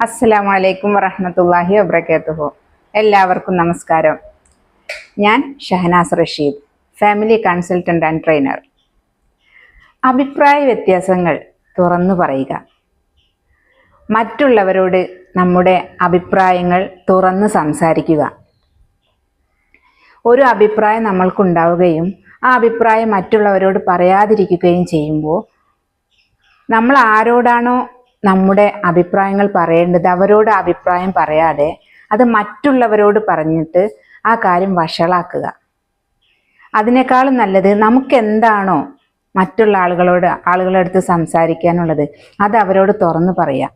അസ്സലാമു അലൈക്കും വറഹമത്തല്ലാഹി വബറകാതുഹു. എല്ലാവർക്കും നമസ്കാരം. ഞാൻ Shahnaz Rasheed family consultant and trainer. അഭിപ്രായ വ്യത്യാസങ്ങൾ തുറന്നു പറയുക. മറ്റുള്ളവരോട് നമ്മുടെ അഭിപ്രായങ്ങൾ തുറന്ന് സംസാരിക്കുക. ഒരു അഭിപ്രായം നമ്മൾക്കുണ്ടാവുകയും ആ അഭിപ്രായം മറ്റുള്ളവരോട് പറയാതിരിക്കുകയും ചെയ്യുമ്പോൾ നമ്മൾ ആരോടാണോ നമ്മുടെ അഭിപ്രായങ്ങൾ പറയേണ്ടത് അവരോട് അഭിപ്രായം പറയാതെ അത് മറ്റുള്ളവരോട് പറഞ്ഞിട്ട് ആ കാര്യം വഷളാക്കുക. അതിനേക്കാളും നല്ലത് നമുക്ക് എന്താണോ മറ്റുള്ള ആളുകളോട് ആളുകളുടെ അടുത്ത് സംസാരിക്കാനുള്ളത് അത് അവരോട് തുറന്നു പറയാം.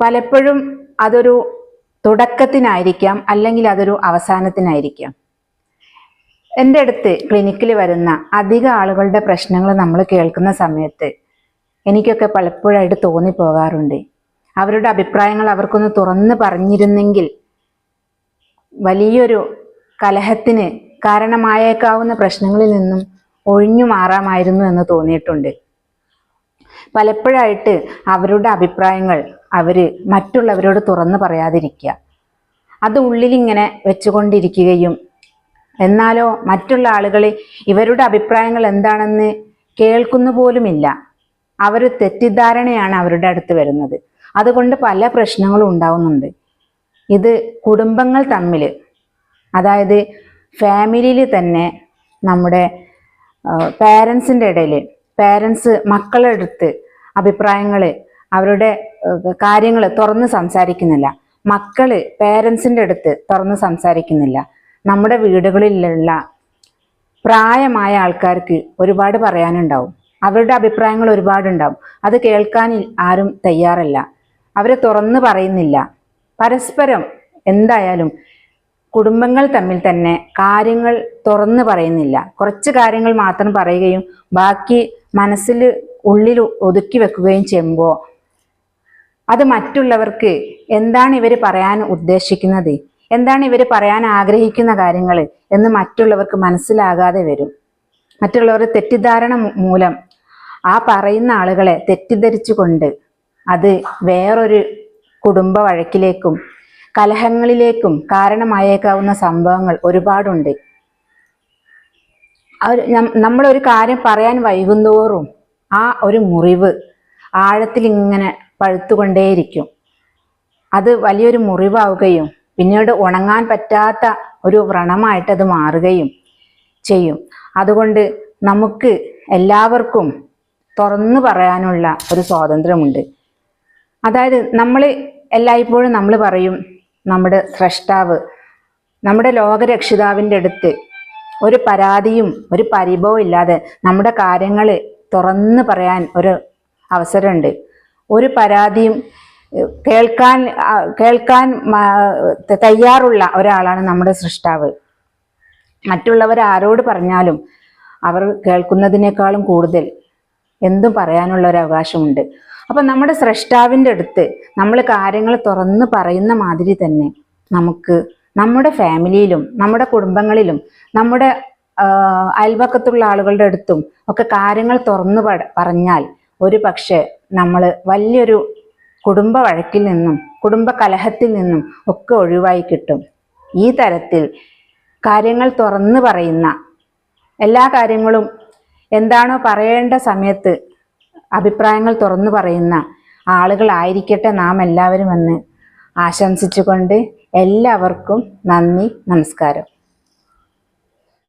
പലപ്പോഴും അതൊരു തുടക്കത്തിനായിരിക്കാം അല്ലെങ്കിൽ അതൊരു അവസാനത്തിനായിരിക്കാം. എന്റെ അടുത്ത് ക്ലിനിക്കിൽ വരുന്ന അധിക ആളുകളുടെ പ്രശ്നങ്ങൾ നമ്മൾ കേൾക്കുന്ന സമയത്ത് എനിക്കൊക്കെ പലപ്പോഴായിട്ട് തോന്നിപ്പോകാറുണ്ട്. അവരുടെ അഭിപ്രായങ്ങൾ അവർക്കൊന്ന് തുറന്ന് പറഞ്ഞിരുന്നെങ്കിൽ വലിയൊരു കലഹത്തിന് കാരണമായേക്കാവുന്ന പ്രശ്നങ്ങളിൽ നിന്നും ഒഴിഞ്ഞു മാറാമായിരുന്നു എന്ന് തോന്നിയിട്ടുണ്ട്. പലപ്പോഴായിട്ട് അവരുടെ അഭിപ്രായങ്ങൾ അവർ മറ്റുള്ളവരോട് തുറന്ന് പറയാതിരിക്കുക. അത് ഉള്ളിലിങ്ങനെ വെച്ചുകൊണ്ടിരിക്കുകയും എന്നാലോ മറ്റുള്ള ആളുകളെ ഇവരുടെ അഭിപ്രായങ്ങൾ എന്താണെന്ന് കേൾക്കുന്നു പോലുമില്ല. അവർ തെറ്റിദ്ധാരണയാണ് അവരുടെ അടുത്ത് വരുന്നത്. അതുകൊണ്ട് പല പ്രശ്നങ്ങളും ഉണ്ടാവുന്നുണ്ട്. ഇത് കുടുംബങ്ങൾ തമ്മിൽ അതായത് ഫാമിലിയിൽ തന്നെ നമ്മുടെ പേരൻസിന്റെ ഇടയിൽ പേരൻസ് മക്കളുടെ അടുത്ത് അഭിപ്രായങ്ങൾ അവരുടെ കാര്യങ്ങൾ തുറന്ന് സംസാരിക്കുന്നില്ല. മക്കൾ പേരൻസിന്റെ അടുത്ത് തുറന്ന് സംസാരിക്കുന്നില്ല. നമ്മുടെ വീടുകളിലുള്ള പ്രായമായ ആൾക്കാർക്ക് ഒരുപാട് പറയാനുണ്ടാവും. അവരുടെ അഭിപ്രായങ്ങൾ ഒരുപാടുണ്ടാവും. അത് കേൾക്കാൻ ആരും തയ്യാറല്ല. അവരെ തുറന്നു പറയുന്നില്ല. പരസ്പരം എന്തായാലും കുടുംബങ്ങൾ തമ്മിൽ തന്നെ കാര്യങ്ങൾ തുറന്നു പറയുന്നില്ല. കുറച്ച് കാര്യങ്ങൾ മാത്രം പറയുകയും ബാക്കി മനസ്സിൽ ഉള്ളിൽ ഒതുക്കി വെക്കുകയും ചെയ്യുമ്പോൾ അത് മറ്റുള്ളവർക്ക് എന്താണ് ഇവർ പറയാൻ ഉദ്ദേശിക്കുന്നത്? എന്താണ് ഇവർ പറയാൻ ആഗ്രഹിക്കുന്ന കാര്യങ്ങൾ എന്ന് മറ്റുള്ളവർക്ക് മനസ്സിലാകാതെ വരും. മറ്റുള്ളവരുടെ തെറ്റിദ്ധാരണ മൂലം ആ പറയുന്ന ആളുകളെ തെറ്റിദ്ധരിച്ചുകൊണ്ട് അത് വേറൊരു കുടുംബ വഴക്കിലേക്കും കലഹങ്ങളിലേക്കും കാരണമായേക്കാവുന്ന സംഭവങ്ങൾ ഒരുപാടുണ്ട്. നമ്മളൊരു കാര്യം പറയാൻ വൈകുന്തോറും ആ ഒരു മുറിവ് ആഴത്തിൽ ഇങ്ങനെ പഴുത്തുകൊണ്ടേയിരിക്കും. അത് വലിയൊരു മുറിവാവുകയും പിന്നീട് ഉണങ്ങാൻ പറ്റാത്ത ഒരു വ്രണമായിട്ട് അത് മാറുകയും ചെയ്യും. അതുകൊണ്ട് നമുക്ക് എല്ലാവർക്കും തുറന്നു പറയാനുള്ള ഒരു സ്വാതന്ത്ര്യമുണ്ട്. അതായത് നമ്മൾ എല്ലായ്പ്പോഴും നമ്മൾ പറയും നമ്മുടെ സ്രഷ്ടാവ് നമ്മുടെ ലോകരക്ഷിതാവിന്റെ അടുത്ത് ഒരു പരാതിയും ഒരു പരിഭവം ഇല്ലാതെ നമ്മുടെ കാര്യങ്ങൾ തുറന്ന് പറയാൻ ഒരു അവസരമുണ്ട്. ഒരു പരാതിയും കേൾക്കാൻ കേൾക്കാൻ തയ്യാറുള്ള ഒരാളാണ് നമ്മുടെ സൃഷ്ടാവ് മറ്റുള്ളവർ ആരോട് പറഞ്ഞാലും അവർ കേൾക്കുന്നതിനേക്കാളും കൂടുതൽ എന്തും പറയാനുള്ള ഒരു അവകാശമുണ്ട്. അപ്പം നമ്മുടെ സ്രഷ്ടാവിന്റെ അടുത്ത് നമ്മൾ കാര്യങ്ങൾ തുറന്ന് പറയുന്ന മാതിരി തന്നെ നമുക്ക് നമ്മുടെ ഫാമിലിയിലും നമ്മുടെ കുടുംബങ്ങളിലും നമ്മുടെ അയൽവക്കത്തുള്ള ആളുകളുടെ അടുത്തും ഒക്കെ കാര്യങ്ങൾ തുറന്ന് പറഞ്ഞാൽ ഒരു പക്ഷേ നമ്മൾ വലിയൊരു കുടുംബ വഴക്കിൽ നിന്നും കുടുംബ കലഹത്തിൽ നിന്നും ഒക്കെ ഒഴിവായി കിട്ടും. ഈ തരത്തിൽ കാര്യങ്ങൾ തുറന്നു പറയുന്ന എല്ലാ കാര്യങ്ങളും എന്താണോ പറയേണ്ട സമയത്ത് അഭിപ്രായങ്ങൾ തുറന്നു പറയുന്ന ആളുകളായിരിക്കട്ടെ നാം എല്ലാവരും എന്ന് ആശംസിച്ചുകൊണ്ട് എല്ലാവർക്കും നന്ദി നമസ്കാരം.